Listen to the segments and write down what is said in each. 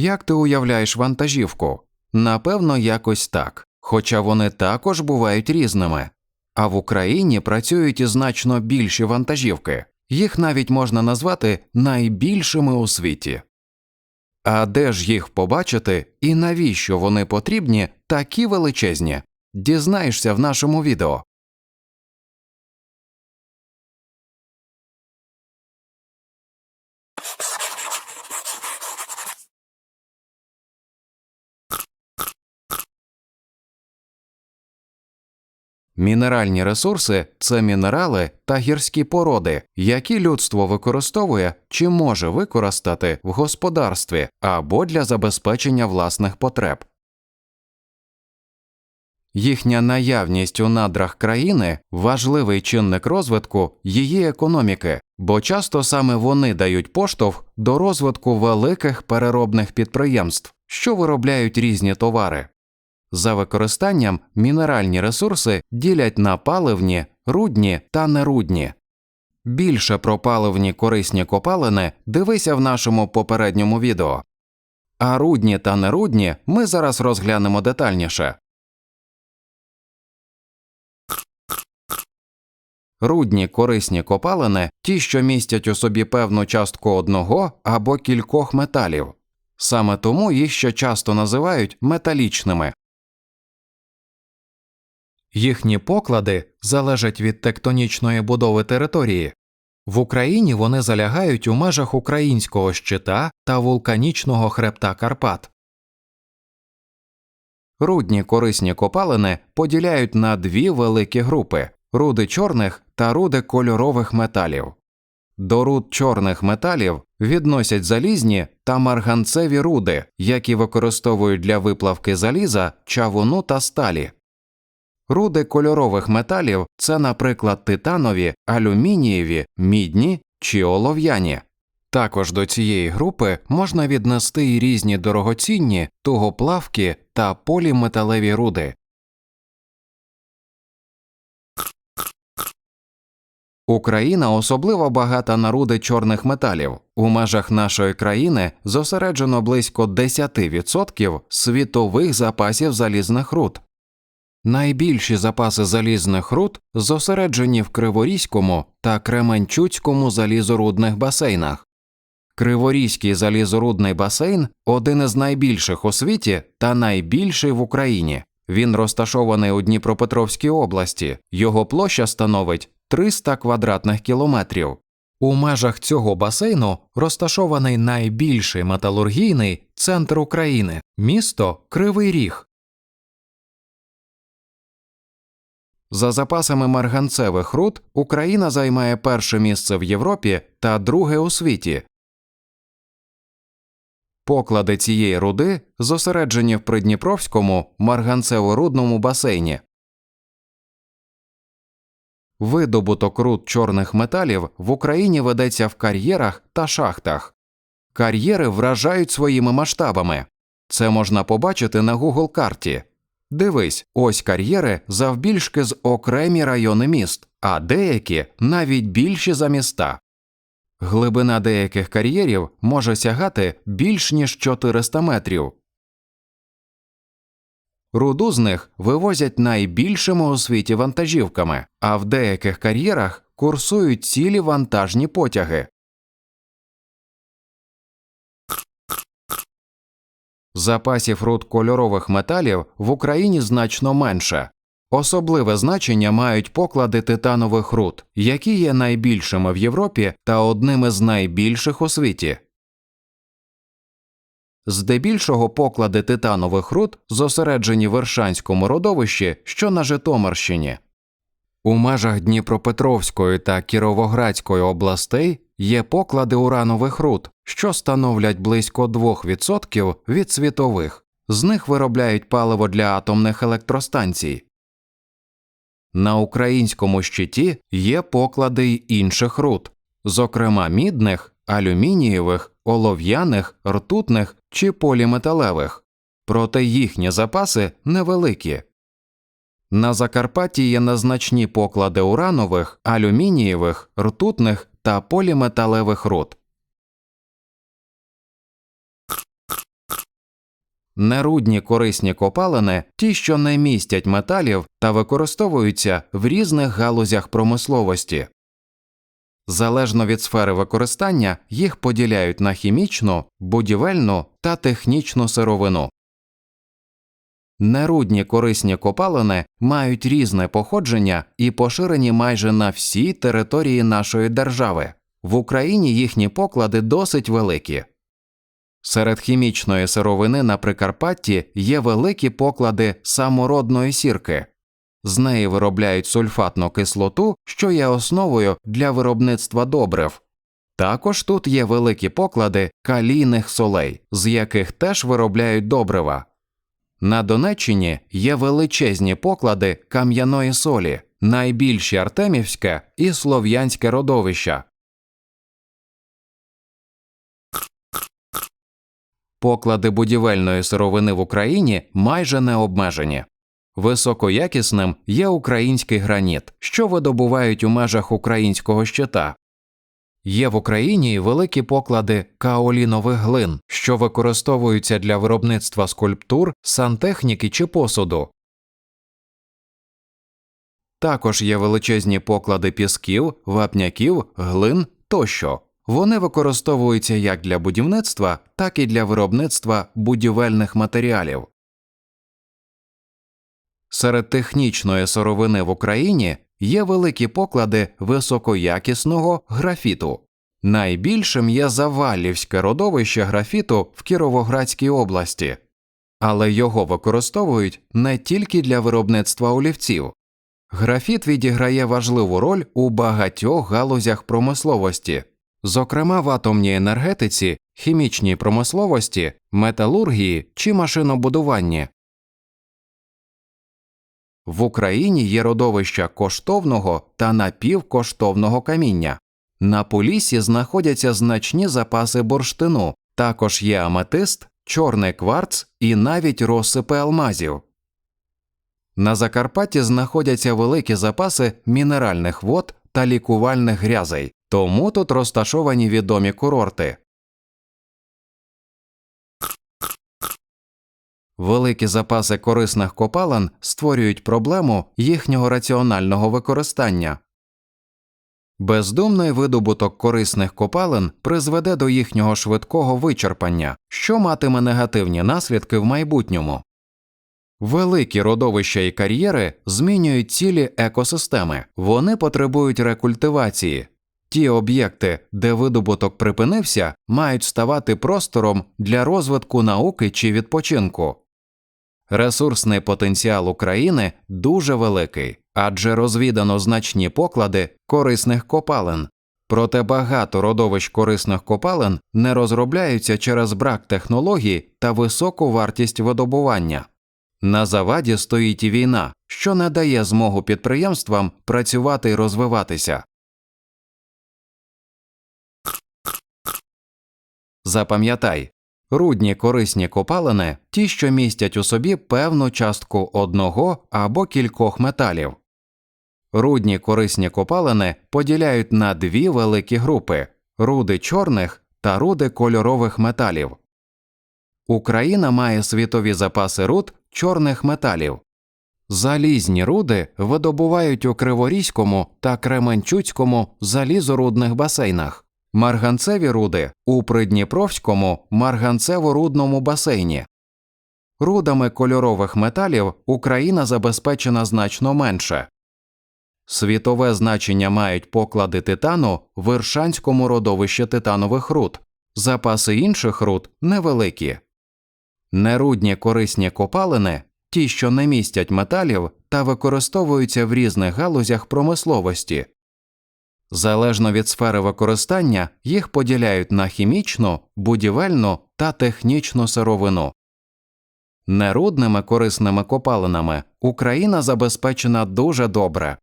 Як ти уявляєш вантажівку? Напевно, якось так, хоча вони також бувають різними. А в Україні працюють і значно більші вантажівки, їх навіть можна назвати найбільшими у світі. А де ж їх побачити і навіщо вони потрібні такі величезні? Дізнаєшся в нашому відео. Мінеральні ресурси це мінерали та гірські породи, які людство використовує чи може використати в господарстві або для забезпечення власних потреб. Їхня наявність у надрах країни важливий чинник розвитку її економіки, бо часто саме вони дають поштовх до розвитку великих переробних підприємств, що виробляють різні товари. За використанням мінеральні ресурси ділять на паливні, рудні та нерудні. Більше про паливні корисні копалини дивися в нашому попередньому відео. А рудні та нерудні ми зараз розглянемо детальніше. Рудні корисні копалини ті, що містять у собі певну частку одного або кількох металів. Саме тому їх ще часто називають металічними. Їхні поклади залежать від тектонічної будови території. В Україні вони залягають у межах українського щита та вулканічного хребта Карпат. Рудні корисні копалини поділяють на дві великі групи руди чорних та руди кольорових металів. До руд чорних металів відносять залізні та марганцеві руди, які використовують для виплавки заліза, чавуну та сталі. Руди кольорових металів це, наприклад, титанові, алюмінієві, мідні чи олов'яні. Також до цієї групи можна віднести й різні дорогоцінні, тугоплавкі та поліметалеві руди. Україна особливо багата на руди чорних металів. У межах нашої країни зосереджено близько 10% світових запасів залізних руд. Найбільші запаси залізних руд зосереджені в Криворізькому та Кременчуцькому залізорудних басейнах. Криворізький залізорудний басейн один із найбільших у світі та найбільший в Україні. Він розташований у Дніпропетровській області, його площа становить 300 квадратних кілометрів. У межах цього басейну розташований найбільший металургійний центр України місто Кривий Ріг. За запасами марганцевих руд Україна займає перше місце в Європі та друге у світі. Поклади цієї руди зосереджені в Придніпровському марганцево-рудному басейні. Видобуток руд чорних металів в Україні ведеться в кар'єрах та шахтах. Кар'єри вражають своїми масштабами. Це можна побачити на Google карті. Дивись, ось кар'єри завбільшки з окремі райони міст, а деякі навіть більші за міста. Глибина деяких кар'єрів може сягати більш ніж 400 метрів. Руду з них вивозять найбільшими у світі вантажівками, а в деяких кар'єрах курсують цілі вантажні потяги. Запасів руд кольорових металів в Україні значно менше. Особливе значення мають поклади титанових руд, які є найбільшими в Європі та одними з найбільших у світі. Здебільшого поклади титанових руд зосереджені в Вершанському родовищі, що на Житомирщині. У межах Дніпропетровської та Кіровоградської областей є поклади уранових руд, що становлять близько 2% від світових, з них виробляють паливо для атомних електростанцій. На українському щиті є поклади й інших руд, зокрема мідних, алюмінієвих, олов'яних, ртутних чи поліметалевих, проте їхні запаси невеликі. На Закарпатті є незначні поклади уранових, алюмінієвих, ртутних та поліметалевих руд. Нерудні корисні копалини ті, що не містять металів та використовуються в різних галузях промисловості. Залежно від сфери використання їх поділяють на хімічну, будівельну та технічну сировину. Нерудні корисні копалини мають різне походження і поширені майже на всій території нашої держави. В Україні їхні поклади досить великі. Серед хімічної сировини на Прикарпатті є великі поклади самородної сірки. З неї виробляють сульфатну кислоту, що є основою для виробництва добрив. Також тут є великі поклади калійних солей, з яких теж виробляють добрива. На Донеччині є величезні поклади кам'яної солі, найбільші Артемівське і Слов'янське родовища. Поклади будівельної сировини в Україні майже не обмежені. Високоякісним є український граніт, що видобувають у межах українського щита. Є в Україні великі поклади каолінових глин, що використовуються для виробництва скульптур, сантехніки чи посуду. Також є величезні поклади пісків, вапняків, глин тощо. Вони використовуються як для будівництва, так і для виробництва будівельних матеріалів. Серед технічної сировини в Україні є великі поклади високоякісного графіту. Найбільшим є Завалівське родовище графіту в Кіровоградській області, але його використовують не тільки для виробництва олівців. Графіт відіграє важливу роль у багатьох галузях промисловості, зокрема в атомній енергетиці, хімічній промисловості, металургії чи машинобудуванні. В Україні є родовища коштовного та напівкоштовного каміння. На Поліссі знаходяться значні запаси бурштину, також є аметист, чорний кварц і навіть розсипи алмазів. На Закарпатті знаходяться великі запаси мінеральних вод та лікувальних грязей, тому тут розташовані відомі курорти. Великі запаси корисних копалин створюють проблему їхнього раціонального використання. Бездумний видобуток корисних копалин призведе до їхнього швидкого вичерпання, що матиме негативні наслідки в майбутньому. Великі родовища і кар'єри змінюють цілі екосистеми, вони потребують рекультивації. Ті об'єкти, де видобуток припинився, мають ставати простором для розвитку науки чи відпочинку. Ресурсний потенціал України дуже великий, адже розвідано значні поклади корисних копалин. Проте багато родовищ корисних копалин не розробляються через брак технологій та високу вартість видобування. На заваді стоїть і війна, що не дає змогу підприємствам працювати і розвиватися. Запам'ятай, рудні корисні копалини ті, що містять у собі певну частку одного або кількох металів. Рудні корисні копалини поділяють на дві великі групи руди чорних та руди кольорових металів. Україна має світові запаси руд чорних металів. Залізні руди видобувають у Криворізькому та Кременчуцькому залізорудних басейнах, марганцеві руди у Придніпровському марганцево-рудному басейні. Рудами кольорових металів Україна забезпечена значно менше. Світове значення мають поклади титану в Іршанському родовищі титанових руд, запаси інших руд невеликі. Нерудні корисні копалини, ті, що не містять металів та використовуються в різних галузях промисловості. Залежно від сфери використання їх поділяють на хімічну, будівельну та технічну сировину. Нерудними корисними копалинами Україна забезпечена дуже добре.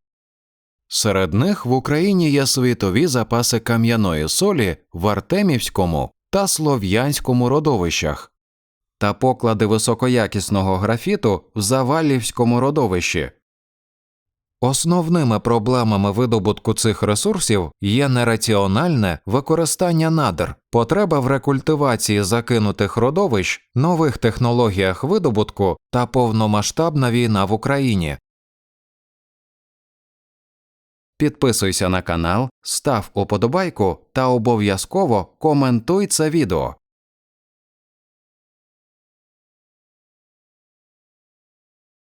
Серед них в Україні є світові запаси кам'яної солі в Артемівському та Слов'янському родовищах та поклади високоякісного графіту в Завалівському родовищі. Основними проблемами видобутку цих ресурсів є нераціональне використання надр, потреба в рекультивації закинутих родовищ, нових технологіях видобутку та повномасштабна війна в Україні. Підписуйся на канал, став уподобайку та обов'язково коментуй це відео.